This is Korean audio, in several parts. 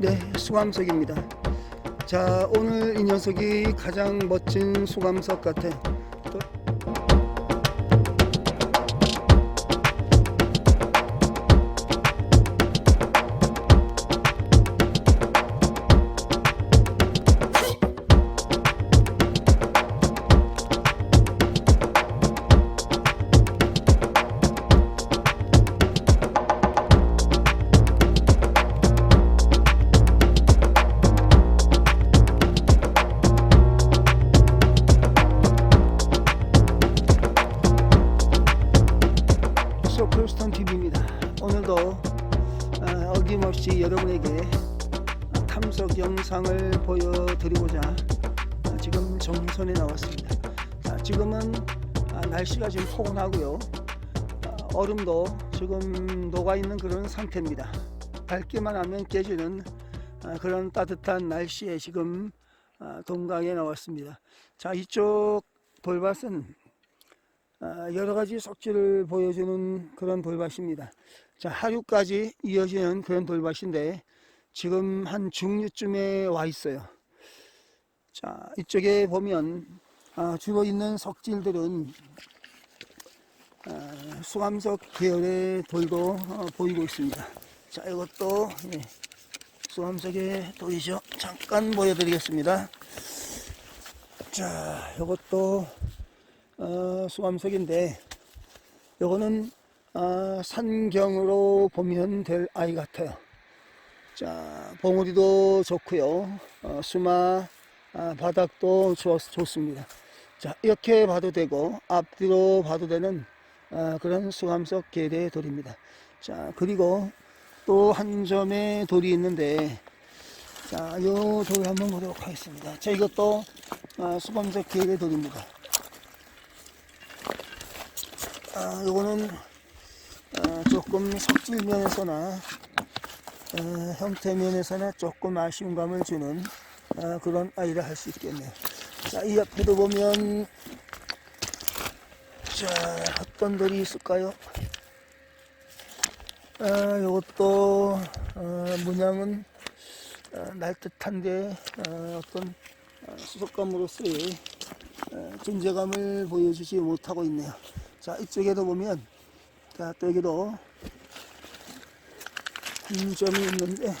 네, 수감석입니다. 자, 오늘 이 녀석이 가장 멋진 수감석 같아요. 어, 어김없이 여러분에게 탐석 영상을 보여드리고자 어, 지금 정선에 나왔습니다. 자, 지금은 아, 날씨가 지금 포근하고요. 어, 얼음도 지금 녹아 있는 그런 상태입니다. 밟기만 하면 깨지는 아, 그런 따뜻한 날씨에 지금 아, 동강에 나왔습니다. 자, 이쪽 돌밭은 아, 여러 가지 속지를 보여주는 그런 돌밭입니다. 자, 하류까지 이어지는 그런 돌밭인데 지금 한 중류쯤에 와 있어요. 자, 이쪽에 보면 아, 주로 있는 석질들은 아, 수감석 계열의 돌도 어, 보이고 있습니다. 자, 이것도 예, 수감석의 돌이죠. 잠깐 보여드리겠습니다. 자, 이것도 어, 수감석인데 요거는 어, 산경으로 보면 될 아이 같아요. 자, 봉우리도 좋고요. 어, 수마 아, 바닥도 좋, 좋습니다. 자, 이렇게 봐도 되고 앞뒤로 봐도 되는 아, 그런 수감석 계의 돌입니다. 자, 그리고 또 한 점의 돌이 있는데 자, 요 돌 한번 보도록 하겠습니다. 자, 이것도 아, 수감석 계의 돌입니다. 아, 요거는 아, 조금 석질 면에서나 아, 형태 면에서나 조금 아쉬운 감을 주는 아, 그런 아이라 할 수 있겠네요. 자, 이 옆에도 보면 자, 어떤 돌이 있을까요? 아, 요것도 어, 문양은 어, 날듯한데 어, 어, 수속감으로서의 어, 존재감을 보여주지 못하고 있네요. 자, 이쪽에도 보면, 자, 또 여기도 한 점이 있는데,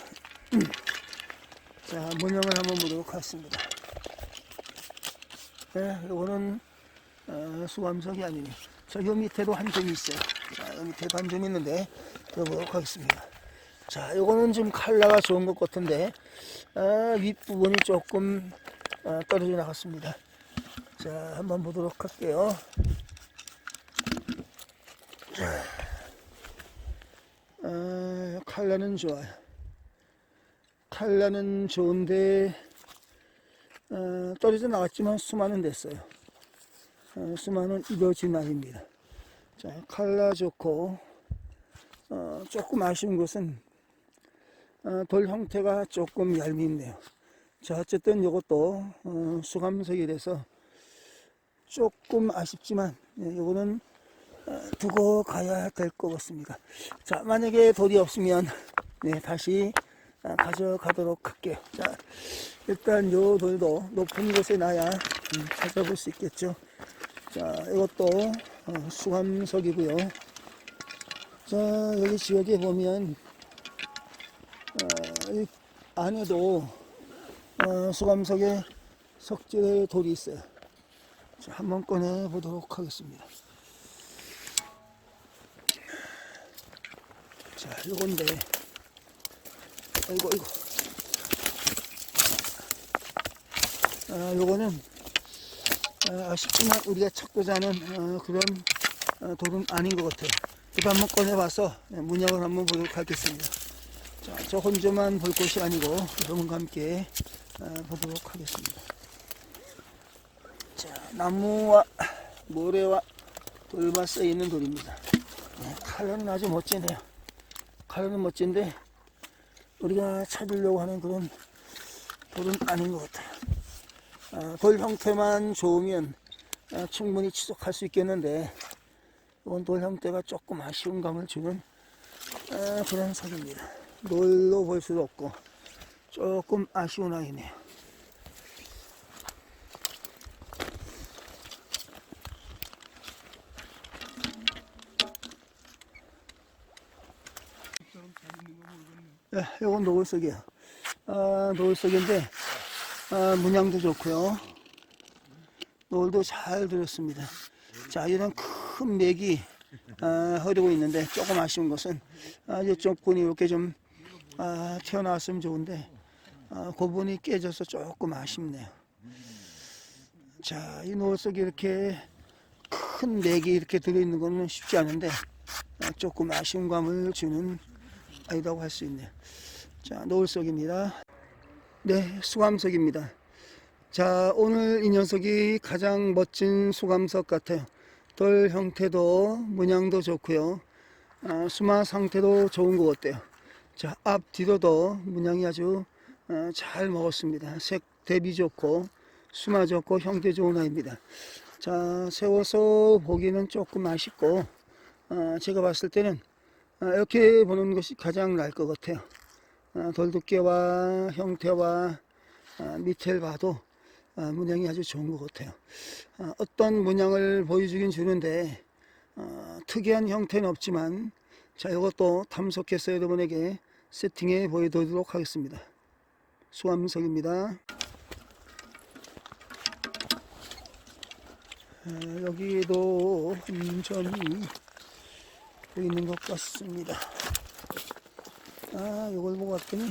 자, 문양을 한번 보도록 하겠습니다. 네, 요거는, 어, 수감석이 아니네. 저, 요 밑에도 한 점이 있어요. 자, 요 밑에도 한 점이 있는데, 들어보도록 하겠습니다. 자, 요거는 좀 컬러가 좋은 것 같은데, 아, 윗부분이 조금, 아, 떨어져 나갔습니다. 자, 한번 보도록 할게요. 칼라는 좋아요. 칼라는 좋은데 어, 떨어져 나왔지만 수만은 됐어요. 어, 수만은 이뤄진 날입니다. 자, 칼라 좋고 어, 조금 아쉬운 것은 어, 돌 형태가 조금 얄밉네요. 자, 어쨌든 이것도 어, 수감석이라서 조금 아쉽지만 예, 이거는 두고 가야 될 것 같습니다. 자, 만약에 돌이 없으면 네, 다시 아, 가져가도록 할게요. 자, 일단 요 돌도 높은 곳에 놔야 음, 찾아볼 수 있겠죠. 자, 이것도 어, 수감석이고요. 자, 여기 지역에 보면 어, 이 안에도 어, 수감석에 석질의 돌이 있어요. 자, 한번 꺼내 보도록 하겠습니다. 자, 요건데, 아이고, 아이고. 아, 요거는, 아, 아쉽지만 우리가 찾고자 하는 어, 그런 어, 돌은 아닌 것 같아요. 그래도 한번 꺼내봐서 네, 문양을 한번 보도록 하겠습니다. 자, 저 혼자만 볼 것이 아니고 여러분과 함께 어, 보도록 하겠습니다. 자, 나무와 모래와 돌밭에 있는 돌입니다. 네, 칼라는 아주 멋지네요. 칼라는 멋진데 우리가 찾으려고 하는 그런 돌은 아닌 것 같아요. 아, 돌 형태만 좋으면 아, 충분히 지속할 수 있겠는데 이건 돌 형태가 조금 아쉬운 감을 주는 아, 그런 석입니다. 돌로 볼 수도 없고 조금 아쉬운 아이네요. 네, 요건 노을석이에요. 아, 노을석인데, 아, 문양도 좋고요. 노을도 잘 들었습니다. 자, 이런 큰 맥이 아, 흐르고 있는데 조금 아쉬운 것은 아, 이쪽 분이 이렇게 좀 아, 튀어나왔으면 좋은데 아, 그 부분이 깨져서 조금 아쉽네요. 자, 이 노을 속에 이렇게 큰 맥이 이렇게 들어있는 거는 쉽지 않은데 아, 조금 아쉬운 감을 주는 아이라고 할 수 있네요. 자, 노을 속입니다. 네, 수감석입니다. 자, 오늘 이 녀석이 가장 멋진 수감석 같아요. 돌 형태도 문양도 좋고요. 아, 수마 상태도 좋은 것 같아요. 자, 앞 뒤로도 문양이 아주 어, 잘 먹었습니다. 색 대비 좋고 수마 좋고 형태 좋은 아이입니다. 자, 세워서 보기는 조금 아쉽고 어, 제가 봤을 때는 어, 이렇게 보는 것이 가장 나을 것 같아요. 어, 돌 두께와 형태와 어, 밑을 봐도 어, 문양이 아주 좋은 것 같아요. 어, 어떤 문양을 보여주긴 주는데 어, 특이한 형태는 없지만 자 이것도 탐색해서 여러분에게 세팅해 보여드리도록 하겠습니다. 수암석입니다. 어, 여기에도 한 점이 보이는 것 같습니다. 아, 이걸 보고 봤더니,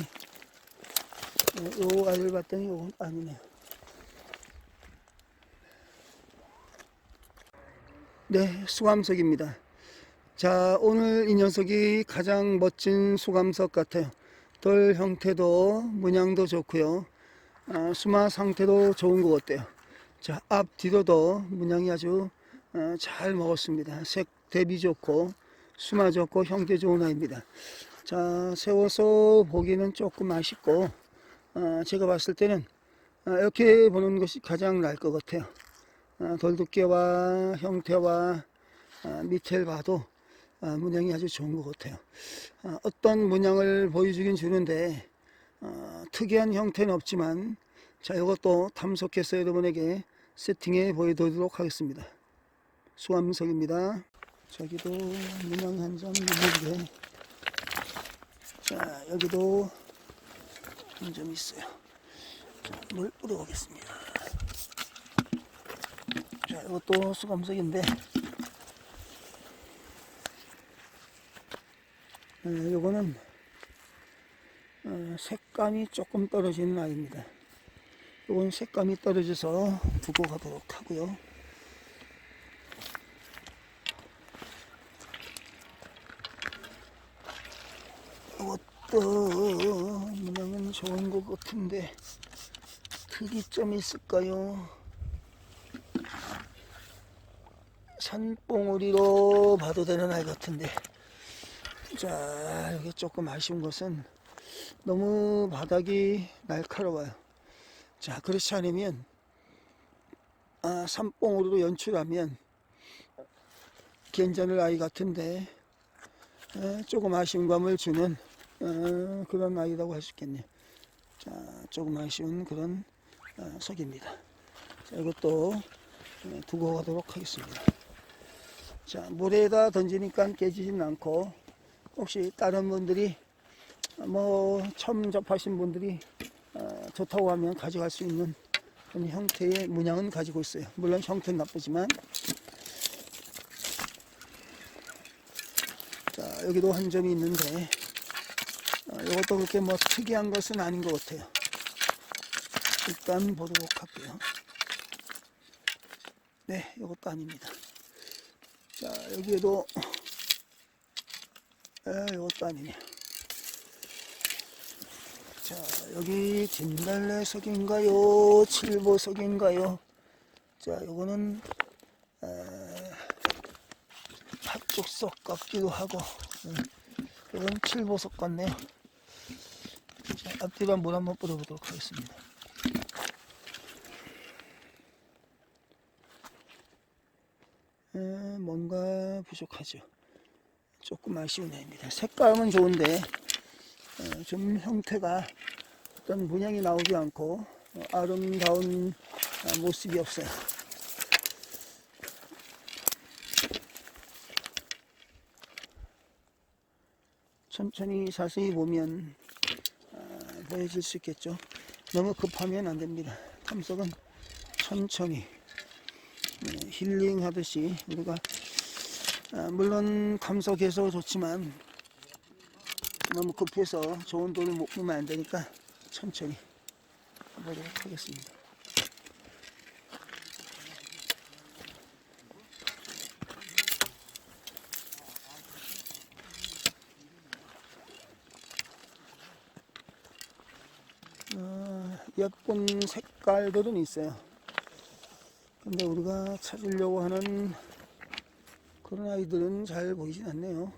어, 요 아이를 봤더니 이건 아니네요. 네, 수감석입니다. 자, 오늘 이 녀석이 가장 멋진 수감석 같아요. 돌 형태도 문양도 좋고요. 아, 수마 상태도 좋은 것 같아요. 자, 앞 뒤로도 문양이 아주 어, 잘 먹었습니다. 색 대비 좋고 수마 좋고 형태 좋은 아이입니다. 자, 세워서 보기는 조금 아쉽고 어, 제가 봤을 때는 어, 이렇게 보는 것이 가장 나을 것 같아요. 어, 돌 두께와 형태와 어, 밑을 봐도 어, 문양이 아주 좋은 것 같아요. 어, 어떤 문양을 보여주긴 주는데 어, 특이한 형태는 없지만 자 이것도 탐색해서 여러분에게 세팅해 보여드리도록 하겠습니다. 수암석입니다. 저기도 문양 한점 있는데 자 여기도 한 점 있어요. 자, 물 뿌려보겠습니다. 자 이것도 수감석인데 어, 요거는 어, 색감이 조금 떨어지는 아이입니다. 요건 색감이 떨어져서 두고 가도록 하고요. 이것도 문양은 좋은 것 같은데 특이점이 있을까요? 산봉우리로 봐도 되는 아이 같은데. 자 여기 조금 아쉬운 것은 너무 바닥이 날카로워요. 자 그렇지 않으면 아, 산봉우리로 연출하면 괜찮을 아이 같은데 에, 조금 아쉬운 감을 주는 어, 그런 아이라고 할 수 있겠네요. 자 조금 아쉬운 그런 어, 석입니다. 자 이것도 어, 두고 가도록 하겠습니다. 자 물에다 던지니까 깨지진 않고 혹시 다른 분들이 뭐 처음 접하신 분들이 어, 좋다고 하면 가져갈 수 있는 그런 형태의 문양은 가지고 있어요. 물론 형태는 나쁘지만. 자 여기도 한 점이 있는데. 어, 이것도 그렇게 뭐 특이한 것은 아닌 것 같아요. 일단 보도록 할게요. 네, 이것도 아닙니다. 자 여기에도 아, 이것도 아니네. 자, 여기 진달래석인가요? 칠보석인가요? 자, 요거는, 에, 팥죽석 같기도 하고, 음, 이건 칠보석 같네요. 자, 앞뒤로 물 한번 뿌려보도록 하겠습니다. 에, 뭔가 부족하죠. 조금 아쉬운 애입니다. 색감은 좋은데 어, 좀 형태가 어떤 문양이 나오지 않고 어, 아름다운 아, 모습이 없어요. 천천히 자세히 보면 아, 보여질 수 있겠죠. 너무 급하면 안 됩니다. 탐색은 천천히 네, 힐링하듯이 우리가 아, 물론 감속해서 좋지만 너무 급해서 좋은 돈을 못 보면 안 되니까 천천히 해보도록 하겠습니다. 어, 예쁜 색깔들은 있어요. 근데 우리가 찾으려고 하는 그런 아이들은 잘 보이진 않네요.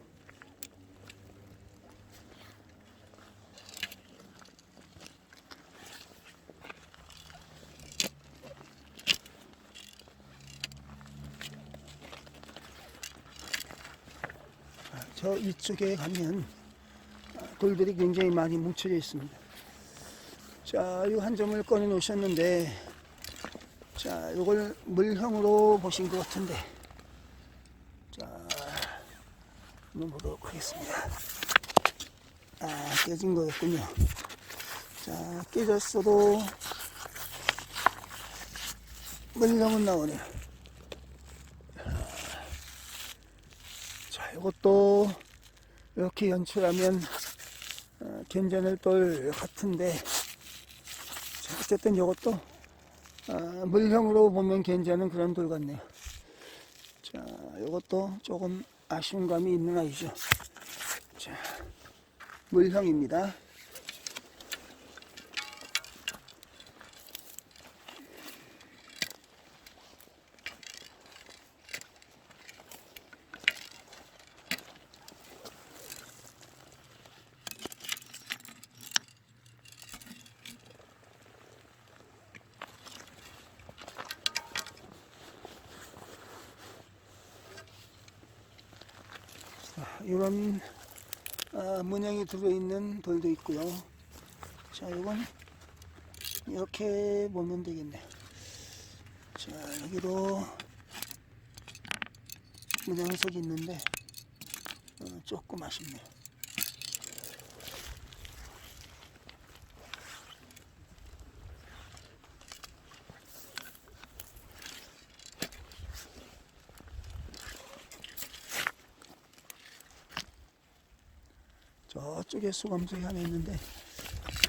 아, 저 이쪽에 가면 아, 돌들이 굉장히 많이 뭉쳐져 있습니다. 자, 이 한 점을 꺼내 놓으셨는데, 자, 이걸 물형으로 보신 것 같은데, 자, 보도록 하겠습니다. 아, 깨진 거였군요. 자, 깨졌어도 물형은 나오네요. 자, 이것도 이렇게 연출하면 어, 괜찮을 돌 같은데, 자, 어쨌든 이것도 아, 물형으로 보면 괜찮은 그런 돌 같네요. 자, 이것도 조금 아쉬운 감이 있는 아이죠. 자, 물형입니다. 이런 아, 문양이 들어있는 돌도 있고요. 자, 이건 이렇게 보면 되겠네. 자, 여기도 문양 해석이 있는데 어, 조금 아쉽네요. 저쪽에 수감석이 하나 있는데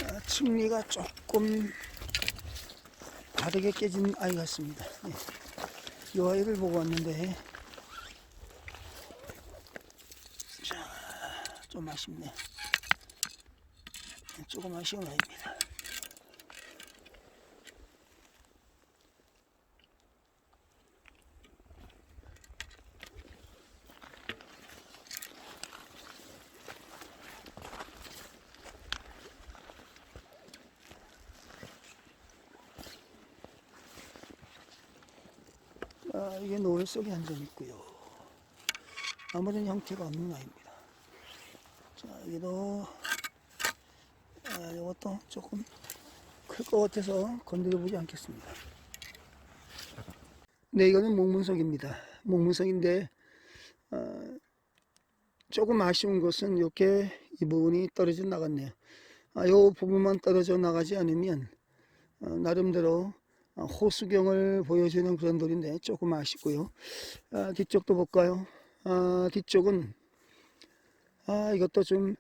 아, 층리가 조금 다르게 깨진 아이 같습니다. 네. 이 아이를 보고 왔는데 자, 좀 아쉽네. 네, 조금 아쉬운 아이입니다. 이게 노을 속에 한 점 있고요. 아무런 형태가 없는 아이입니다. 자, 여기도 아, 이것도 조금 클 것 같아서 건드려 보지 않겠습니다. 네, 이거는 목문석입니다. 목문석인데 어, 조금 아쉬운 것은 이렇게 이 부분이 떨어져 나갔네요. 아, 이 부분만 떨어져 나가지 않으면 어, 나름대로 어, 호수경을 보여주는 그런 돌인데 조금 아쉽고요. 아, 뒤쪽도 볼까요? 아, 뒤쪽은 아, 이것도 좀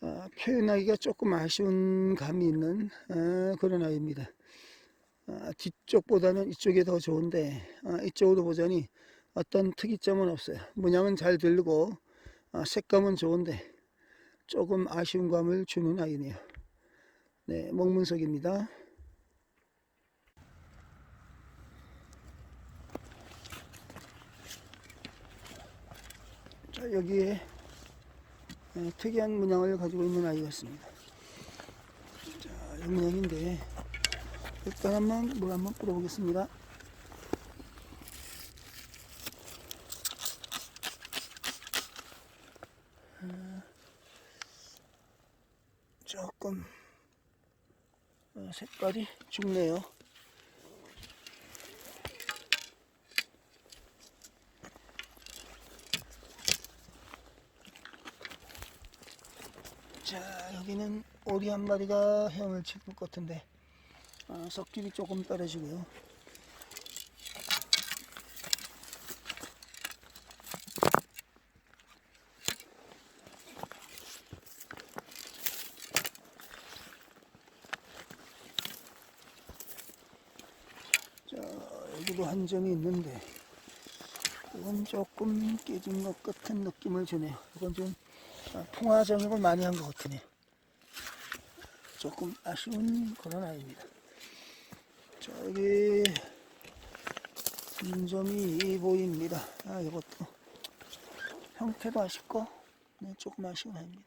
아, 표현하기가 조금 아쉬운 감이 있는 아, 그런 아이입니다. 아, 뒤쪽보다는 이쪽이 더 좋은데 아, 이쪽으로 보자니 어떤 특이점은 없어요. 문양은 잘 들리고 아, 색감은 좋은데 조금 아쉬운 감을 주는 아이네요. 네, 목문석입니다. 여기에 예, 특이한 문양을 가지고 있는 아이 같습니다. 자, 이 문양인데 일단 한번 물 한번 뿌려보겠습니다. 아, 조금 어, 색깔이 죽네요. 자, 여기는 오리 한 마리가 헤엄을 칠 것 같은데, 아, 석길이 조금 떨어지고요. 자, 여기도 한 점이 있는데, 이건 조금 깨진 것 같은 느낌을 주네요. 이건 좀 아, 풍화 정액을 많이 한 것 같으네요. 조금 아쉬운 그런 아이입니다. 자, 여기 한 점이 보입니다. 아, 이것도 형태도 아쉽고, 네, 조금 아쉬운 아이입니다.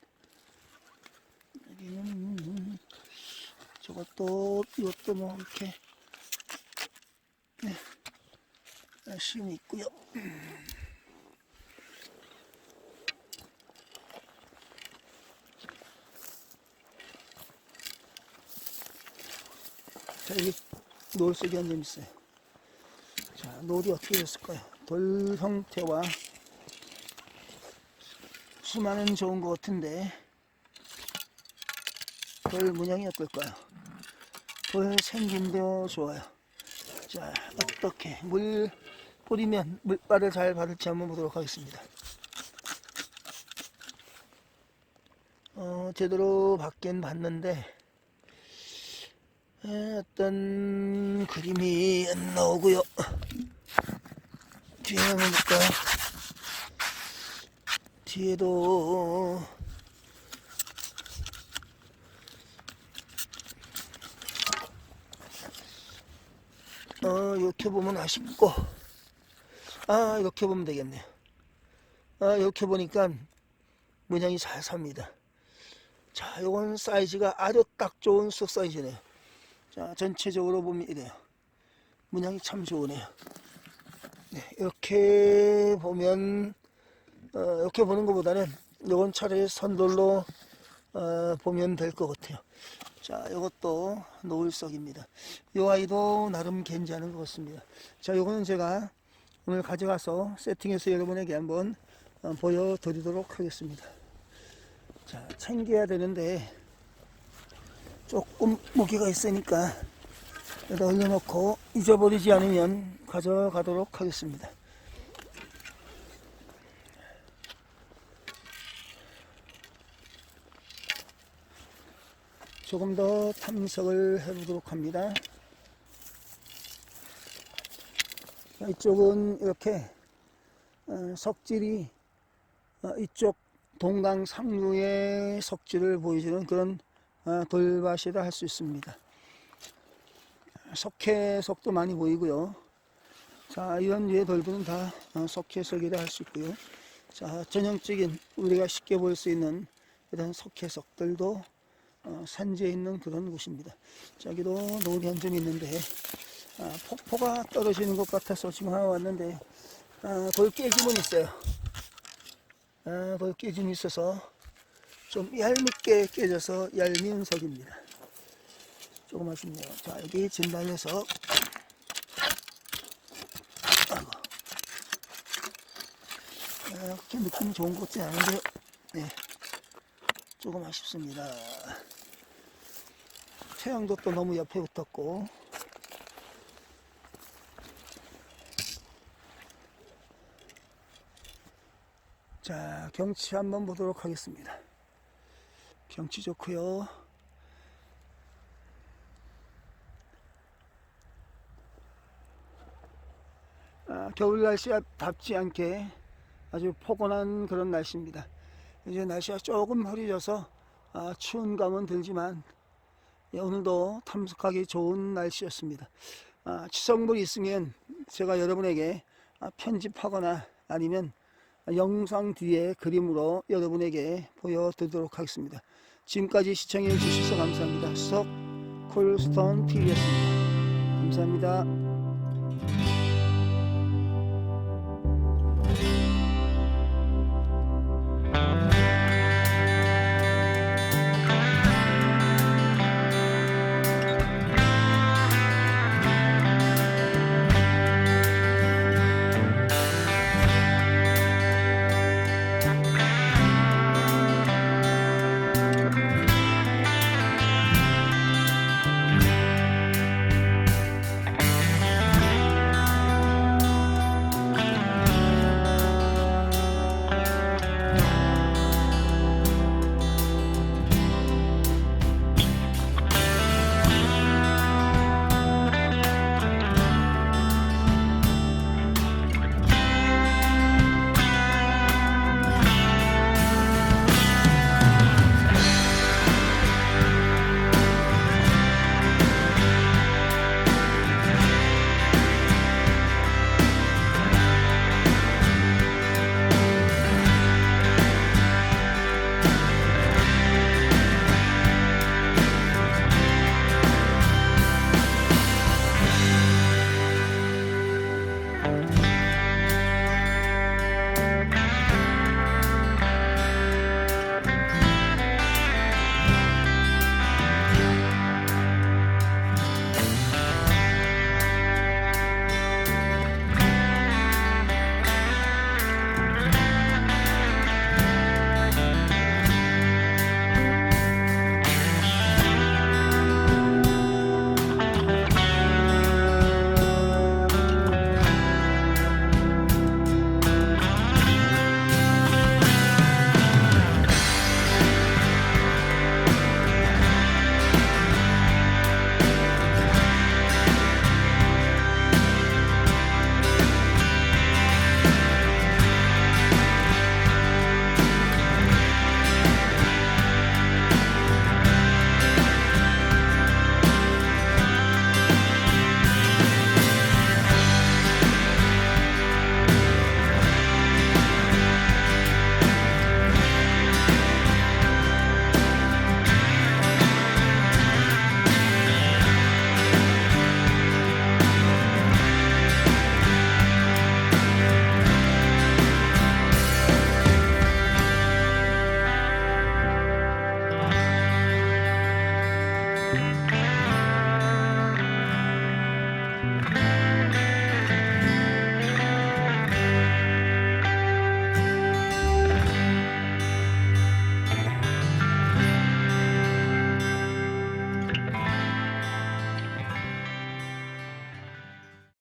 여기는 음, 저것도 이것도 뭐 이렇게 네, 아쉬움이 있고요. 자, 여기 노을색이 한점 있어요. 자, 노을이 어떻게 됐을까요? 돌 형태와 수만은 좋은 것 같은데, 돌 문양이 어떨까요? 돌 생김도 좋아요. 자, 어떻게 물 뿌리면 물발을 잘 받을지 한번 보도록 하겠습니다. 어, 제대로 받긴 봤는데, 에, 어떤 그림이 안 나오고요. 뒤에 한번 볼까요? 뒤에도 어, 이렇게 보면 아쉽고, 아, 이렇게 보면 되겠네요. 아, 이렇게 보니까 문양이 잘 삽니다. 자, 요건 사이즈가 아주 딱 좋은 쑥 사이즈네요. 자, 전체적으로 보면 이래요. 문양이 참 좋으네요. 네, 이렇게 보면, 어, 이렇게 보는 것보다는 요건 차라리 선돌로 어, 보면 될 것 같아요. 자, 이것도 노을석입니다. 이 아이도 나름 괜찮은 것 같습니다. 자, 요거는 제가 오늘 가져가서 세팅해서 여러분에게 한번 어, 보여드리도록 하겠습니다. 자, 챙겨야 되는데 조금 무게가 있으니까 여기다 올려놓고 잊어버리지 않으면 가져가도록 하겠습니다. 조금 더 탐색을 해보도록 합니다. 자, 이쪽은 이렇게 어, 석질이 어, 이쪽 동강 상류의 석질을 보여주는 그런 어, 돌밭이라 할 수 있습니다. 석회석도 많이 보이고요. 자, 이런 류의 돌들은 다 어, 석회석이라 할 수 있고요. 자, 전형적인 우리가 쉽게 볼 수 있는 이런 석회석들도 어, 산지에 있는 그런 곳입니다. 저기도 노을이 한 점 있는데 아, 폭포가 떨어지는 것 같아서 지금 하나 왔는데 아, 돌 깨짐은 있어요. 아, 돌 깨짐이 있어서 좀 얄밉게 깨져서 얄미운 석입니다. 조금 아쉽네요. 자 여기 진달래석 아이고. 아, 느낌이 좋은 것 같지 않은데 네. 조금 아쉽습니다. 태양도 또 너무 옆에 붙었고 자 경치 한번 보도록 하겠습니다. 경치 좋고요. 아, 겨울 날씨와 답지 않게 아주 포근한 그런 날씨입니다. 이제 날씨가 조금 흐려져서 아, 추운 감은 들지만 예, 오늘도 탐색하기 좋은 날씨였습니다. 아, 추석물이 있으면 제가 여러분에게 아, 편집하거나 아니면 영상 뒤에 그림으로 여러분에게 보여드리도록 하겠습니다. 지금까지 시청해 주셔서 감사합니다. 수석 콜스톤 TV였습니다. 감사합니다.